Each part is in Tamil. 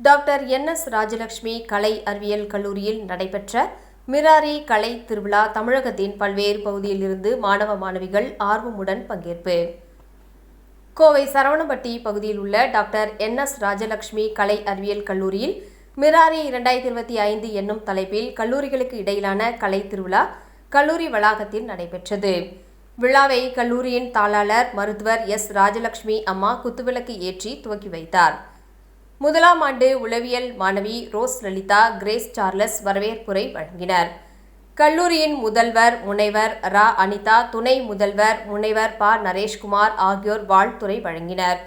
டாக்டர் என் எஸ் ராஜலட்சுமி கலை அறிவியல் கல்லூரியில் நடைபெற்ற மிராரி கலை திருவிழா தமிழகத்தின் பல்வேறு பகுதியிலிருந்து மாணவ மாணவிகள் ஆர்வமுடன் பங்கேற்பு. கோவை சரவணம்பட்டி பகுதியில் உள்ள டாக்டர் என் எஸ் ராஜலட்சுமி கலை அறிவியல் கல்லூரியில் மிராரி இரண்டாயிரத்தி இருபத்தி ஐந்து என்னும் தலைப்பில் கல்லூரிகளுக்கு இடையிலான கலை திருவிழா கல்லூரி வளாகத்தில் நடைபெற்றது. விழாவை கல்லூரியின் தாளாளர் மருத்துவர் எஸ் ராஜலட்சுமி அம்மா குத்துவிளக்கு ஏற்றி துவக்கி வைத்தார். முதலாம் ஆண்டு உளவியல் மாணவி ரோஸ் லலிதா கிரேஸ் சார்லஸ் வரவேற்புரை வழங்கினர். கல்லூரியின் முதல்வர் முனைவர் ரா. அனிதா துணை முதல்வர் முனைவர் ப. நரேஷ்குமார் ஆகியோர் வாழ்த்துறை வழங்கினர்.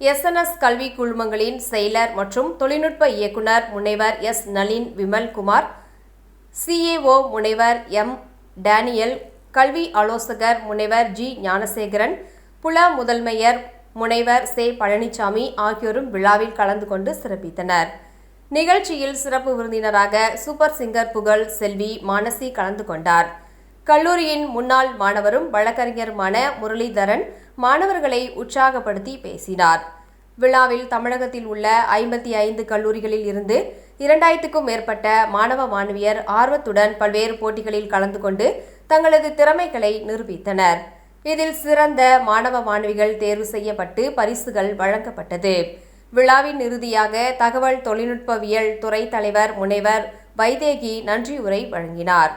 எஸ்என்எஸ் கல்வி குழுமங்களின் செயலர் மற்றும் தொழில்நுட்ப இயக்குனர் முனைவர் எஸ். நளின் விமல்குமார் சிஏஓ முனைவர் எம். டேனியல் கல்வி ஆலோசகர் முனைவர் ஜி. ஞானசேகரன் புல முதன்மையர் முனைவர் சே. பழனிசாமி ஆகியோரும் விழாவில் கலந்து கொண்டு சிறப்பித்தனர். நிகழ்ச்சியில் சிறப்பு விருந்தினராக சூப்பர் சிங்கர் புகழ் செல்வி மானசி கலந்து கொண்டார். கல்லூரியின் முன்னாள் மாணவரும் வழக்கறிஞருமான முரளிதரன் மாணவர்களை உற்சாகப்படுத்தி பேசினார். விழாவில் தமிழகத்தில் உள்ள ஐம்பத்தி ஐந்து கல்லூரிகளில் இருந்து இரண்டாயிரத்துக்கும் மேற்பட்ட மாணவ மாணவியர் ஆர்வத்துடன் பல்வேறு போட்டிகளில் கலந்து கொண்டு தங்களது திறமைகளை நிரூபித்தனர். இதில் சிறந்த மாணவ மாணவிகள் தேர்வு செய்யப்பட்டு பரிசுகள் வழங்கப்பட்டது. விழாவின் இறுதியாக தகவல் தொழில்நுட்பவியல் துறை தலைவர் முனைவர் வைதேகி நன்றியுரை வழங்கினார்.